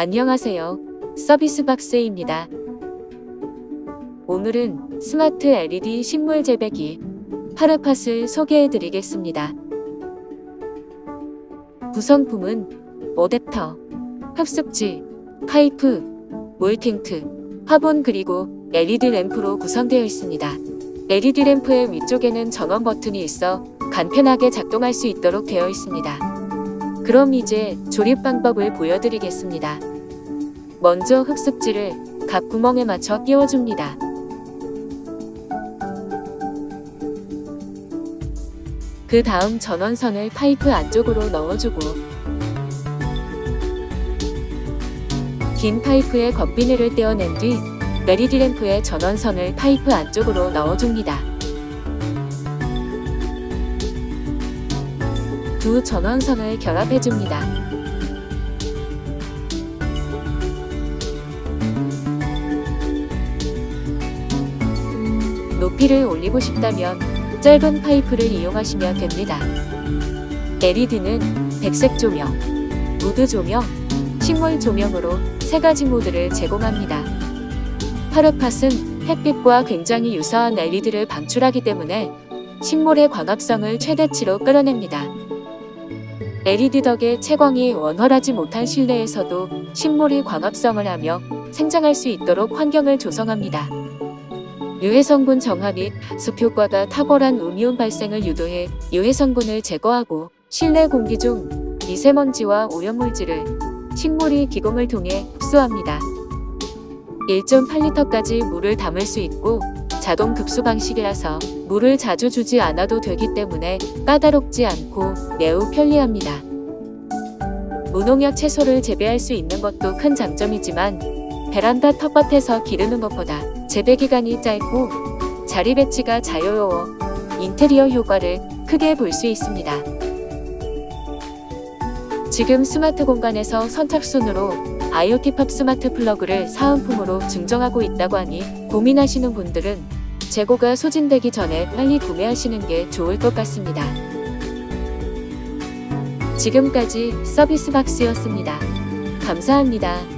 안녕하세요. 서비스 박스입니다. 오늘은 스마트 LED 식물 재배기 파르팟을 소개해 드리겠습니다. 구성품은 어댑터, 흡습지, 파이프, 물팅트, 화분 그리고 LED 램프로 구성되어 있습니다. LED 램프의 위쪽에는 전원 버튼이 있어 간편하게 작동할 수 있도록 되어 있습니다. 그럼 이제 조립 방법을 보여드리겠습니다. 먼저 흡습지를 각 구멍에 맞춰 끼워줍니다. 그 다음 전원선을 파이프 안쪽으로 넣어주고 긴 파이프의 겉비늘을 떼어낸 뒤 LED 램프의 전원선을 파이프 안쪽으로 넣어줍니다. 두 전원선을 결합해줍니다. 높이를 올리고 싶다면 짧은 파이프를 이용하시면 됩니다. LED는 백색 조명, 무드 조명, 식물 조명으로 세 가지 모드를 제공합니다. 파르팟은 햇빛과 굉장히 유사한 LED를 방출하기 때문에 식물의 광합성을 최대치로 끌어냅니다. LED 덕에 채광이 원활하지 못한 실내에서도 식물이 광합성을 하며 생장할 수 있도록 환경을 조성합니다. 유해 성분 정화 및 습 효과가 탁월한 음이온 발생을 유도해 유해 성분을 제거하고 실내 공기 중 미세먼지와 오염물질을 식물이 기공을 통해 흡수합니다. 1.8리터까지 물을 담을 수 있고 자동 급수 방식이라서 물을 자주 주지 않아도 되기 때문에 까다롭지 않고 매우 편리합니다. 무농약 채소를 재배할 수 있는 것도 큰 장점이지만 베란다 텃밭에서 기르는 것보다 재배 기간이 짧고 자리 배치가 자유로워 인테리어 효과를 크게 볼 수 있습니다. 지금 스마트 공간에서 선착순으로 IoT 팝 스마트 플러그를 사은품으로 증정하고 있다고 하니 고민하시는 분들은 재고가 소진되기 전에 빨리 구매하시는 게 좋을 것 같습니다. 지금까지 서비스 박스였습니다. 감사합니다.